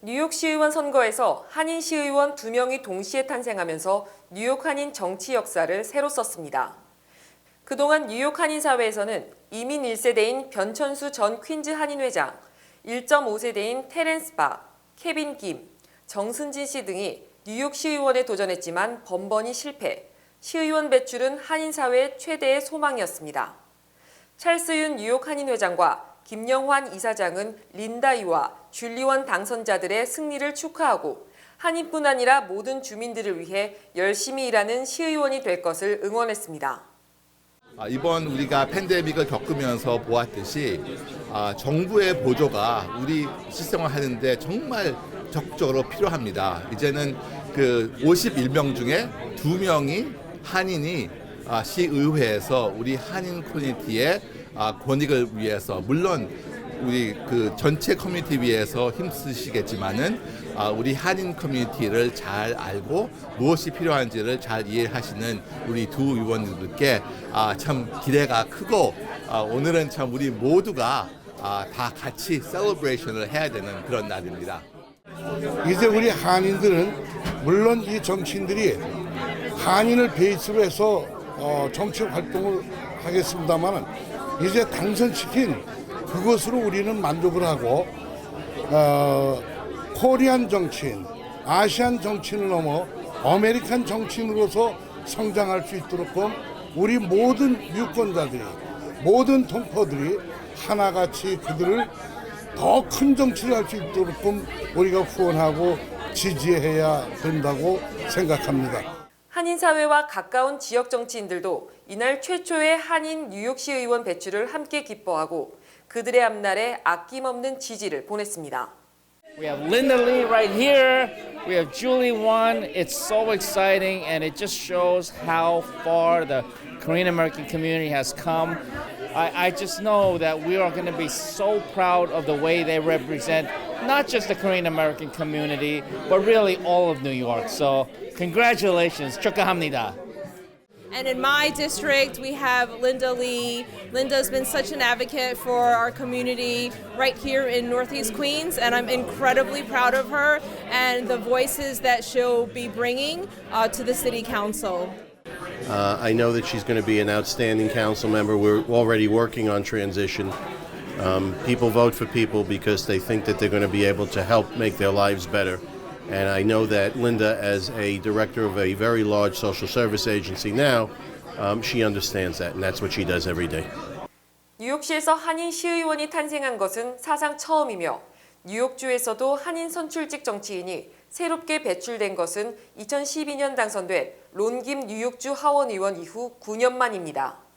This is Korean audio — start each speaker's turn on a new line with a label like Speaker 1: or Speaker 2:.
Speaker 1: 뉴욕시의원 선거에서 한인 시의원 두 명이 동시에 탄생하면서 뉴욕 한인 정치 역사를 새로 썼습니다. 그동안 뉴욕 한인 사회에서는 이민 1세대인 변천수 전 퀸즈 한인 회장, 1.5세대인 테렌스 바, 케빈 김, 정승진 씨 등이 뉴욕 시의원에 도전했지만 번번이 실패. 시의원 배출은 한인 사회의 최대의 소망이었습니다. 찰스 윤 뉴욕 한인 회장과 김영환 이사장은 린다 이와 줄리원 당선자들의 승리를 축하하고 한인뿐 아니라 모든 주민들을 위해 열심히 일하는 시의원이 될 것을 응원했습니다.
Speaker 2: 아, 이번 우리가 팬데믹을 겪으면서 보았듯이 아, 정부의 보조가 우리 실생활하는데 정말 적극적으로 필요합니다. 이제는 그 51명 중에 두 명이 한인이 아, 시의회에서 우리 한인 커뮤니티의 아, 권익을 위해서 물론 우리 그 전체 커뮤니티 위해서 힘쓰시겠지만은 아, 우리 한인 커뮤니티를 잘 알고 무엇이 필요한지를 잘 이해하시는 우리 두 의원님들께 아, 참 기대가 크고 아, 오늘은 참 우리 모두가 아, 다 같이 셀러브레이션을 해야 되는 그런 날입니다.
Speaker 3: 이제 우리 한인들은 물론 이 정치인들이 한인을 베이스로 해서 어, 정치 활동을 하겠습니다만은 이제 당선시킨 그것으로 우리는 만족을 하고 어, 코리안 정치인, 아시안 정치인을 넘어 아메리칸 정치인으로서 성장할 수 있도록끔 우리 모든 유권자들이 모든 동포들이 하나같이 그들을 더 큰 정치를 할 수 있도록끔 우리가 후원하고 지지해야 된다고 생각합니다.
Speaker 1: 한인 사회와 가까운 지역 정치인들도 이날 최초의 한인 뉴욕시 의원 배출을 함께 기뻐하고 그들의 앞날에 아낌없는 지지를 보냈습니다.
Speaker 4: We have Linda Lee right here. We have Julie Wan. It's so exciting, and it just shows how far the Korean American community has come. I, I just know that we are going to be so proud of the way they represent not just the Korean American community, but really all of New York. So, congratulations. Chukahamnida.
Speaker 5: And in my district, we have Linda Lee. Linda's been such an advocate for our community right here in Northeast Queens, and I'm incredibly proud of her and the voices that she'll be bringing uh, to the City Council.
Speaker 6: Uh, I know that she's going to be an outstanding council member. We're already working on transition Um, people vote for people because they think that they're going to be able to help make their lives better. And I know that Linda, as a director of a very large social service agency now, um, she understands that, and that's what she does every day.
Speaker 1: 뉴욕시에서 한인 시의원이 탄생한 것은 사상 처음이며 뉴욕주에서도 한인 선출직 정치인이 새롭게 배출된 것은 2012년 당선된 론김 뉴욕주 하원 의원 이후 9년 만입니다.